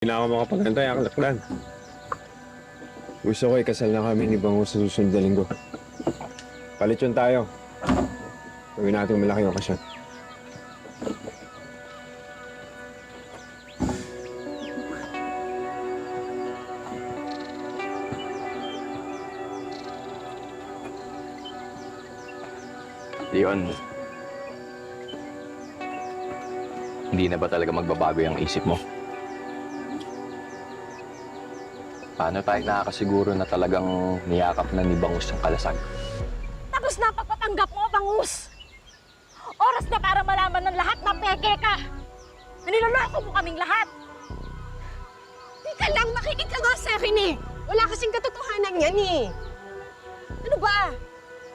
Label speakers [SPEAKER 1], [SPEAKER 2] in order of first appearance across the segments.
[SPEAKER 1] Hindi na ako makapagantay ang lakdan. Gusto ko ikasal na kami ni Bango sa susunod na linggo. Palit yun tayo. Gawin natin malaki okasyon.
[SPEAKER 2] Leon, hindi na ba talaga magbabago yung isip mo? Paano tayo nakakasiguro na talagang niyakap na ni Bangus yung kalasag?
[SPEAKER 3] Tapos napapatanggap mo, bangus! Oras na para malaman ng lahat na peke ka! Na niloloko mo kaming lahat!
[SPEAKER 4] Di ka lang, makinig ka nga sa akin eh. Wala kasing katotohanan yan eh. Ano ba?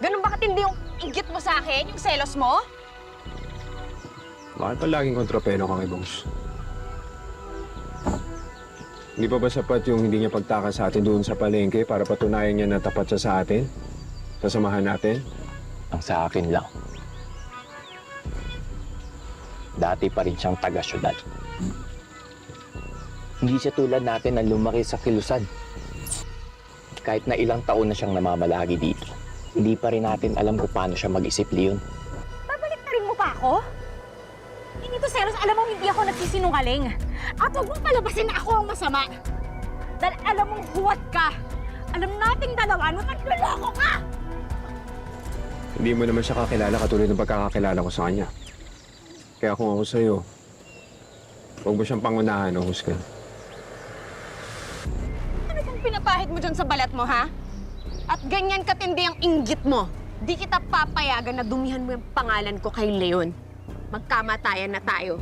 [SPEAKER 4] Ganun ba katindi yung inggit mo sa akin? Yung selos mo?
[SPEAKER 1] Bakit pa laging kontrapeno kang Bangus? Hindi pa ba sapat yung hindi niya pagtaka sa atin doon sa palengke para patunayan niya na tapat siya sa atin? Sasamahan natin?
[SPEAKER 2] Ang sa akin lang. Dati pa rin siyang taga-syudad. Hindi siya tulad natin na lumaki sa kilusan. Kahit na ilang taon na siyang namamalagi dito, hindi pa rin natin alam kung paano siya mag-isip, Leon.
[SPEAKER 3] Babalik na rin mo pa ako? Hindi to, Seros, alam mo hindi ako nagsisinungaling. At huwag mong palabasin na ako ang masama. Dahil alam mong huwad ka. Alam nating dalawa na magluloko ka!
[SPEAKER 1] Hindi mo naman siya kakilala katulad ng pagkakakilala ko sa kanya. Kaya kung ako sa'yo, huwag mo siyang pangunahan o husgan.
[SPEAKER 4] Ano bang pinapahid mo dyan sa balat mo, ha? At ganyan katindi ang inggit mo. Di kita papayagan na dumihan mo yung pangalan ko kay Leon. Magkamatayan na tayo.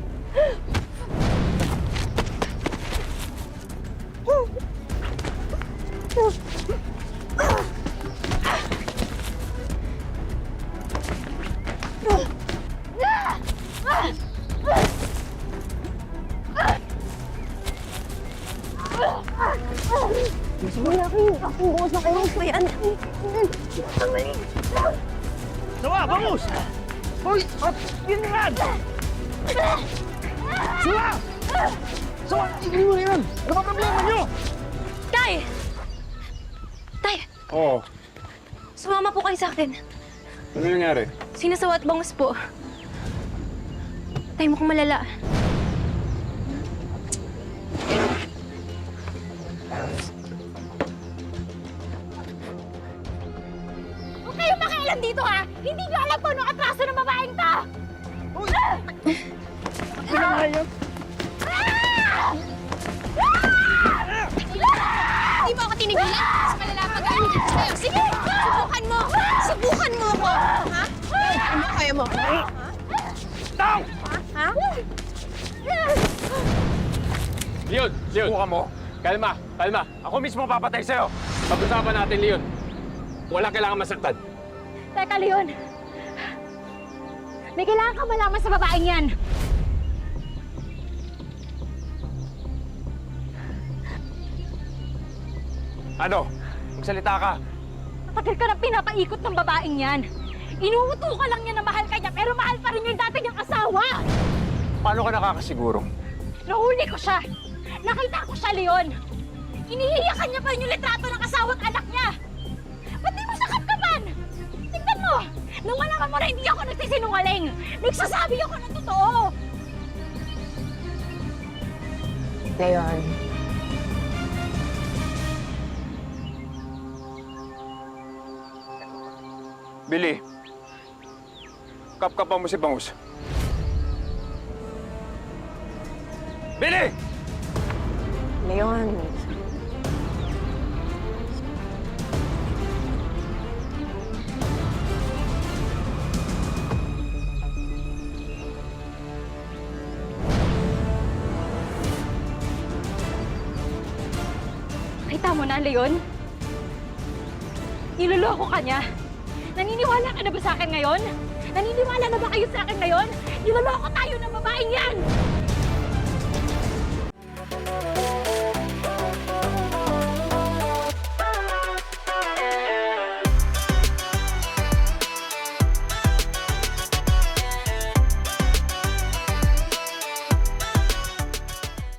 [SPEAKER 5] Sawa, bangus! Hoy! At yun yan! Sawa! Sawa, tignan mo na yan! Ano ba problema nyo?
[SPEAKER 3] Tay!
[SPEAKER 1] Oo.
[SPEAKER 3] sumama po kayo sa akin.
[SPEAKER 1] Ano nangyari?
[SPEAKER 3] Sinasawa at bangus po. Tay, mukhang malala. Huwag kayong makialam dito, ha? Hindi nyo alam kung anong atraso ng babaeng to!
[SPEAKER 5] Ano
[SPEAKER 4] Sige! Subukan mo! Subukan mo ako! Ha? Ano kaya mo?
[SPEAKER 5] Tao!
[SPEAKER 4] Ha?
[SPEAKER 2] Leon! Leon!
[SPEAKER 1] Buka mo.
[SPEAKER 2] Kalma! Kalma!
[SPEAKER 1] Ako mismo papatay sa'yo.
[SPEAKER 2] Pag-usapan natin, Leon. Wala kailangan masaktan.
[SPEAKER 3] Teka, Leon. May kailangan ka malaman sa babaeng yan.
[SPEAKER 1] Ano? Magsalita ka.
[SPEAKER 3] Matagal ka na pinapaikot ng babaeng yan. Inuuto ka lang niya na mahal ka niya, pero mahal pa rin yung dati niyang asawa.
[SPEAKER 1] Paano ka nakakasiguro?
[SPEAKER 3] Nahuli ko siya. Nakita ko siya, Leon. Inihiyakan niya pa rin yung litrato ng asawa at anak niya. Ba't di mo siya kapkapan? Tingnan mo! Nung malaman mo na hindi ako nagsisinungaling, nagsasabi ako ng totoo.
[SPEAKER 4] Leon.
[SPEAKER 1] Billy. Kapkapan mo si Bangus. Billy!
[SPEAKER 4] Leon.
[SPEAKER 3] Kita mo na, Leon? Niloloko ka niya. Naniniwala ka na ba sa akin ngayon? Naniniwala na ba kayo sa akin ngayon? Niloloko tayo ng babaeng yan!